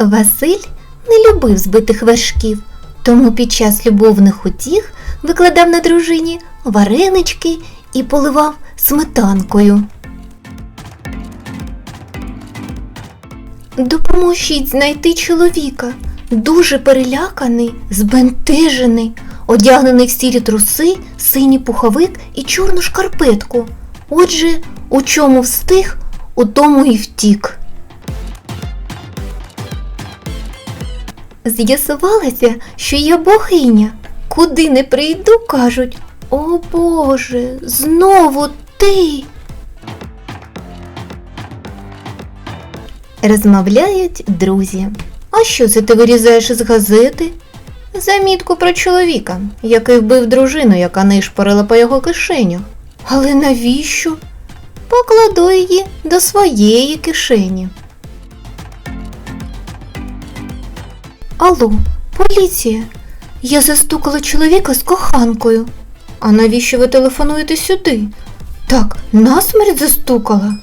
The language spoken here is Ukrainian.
Василь не любив збитих вершків, тому під час любовних утіх викладав на дружині варенички і поливав сметанкою. Допоможіть знайти чоловіка, дуже переляканий, збентежений, одягнений в сірі труси, синій пуховик і чорну шкарпетку. Отже, у чому встиг, у тому і втік. З'ясувалося, що я богиня. Куди не прийду, кажуть, о Боже, знову ти. Розмовляють друзі. А що це ти вирізаєш із газети? Замітку про чоловіка, який вбив дружину, яка нишпорила по його кишенях. Але навіщо? Покладу її до своєї кишені. Алло, поліція. Я застукала чоловіка з коханкою. А навіщо ви телефонуєте сюди? Так, насмерть застукала.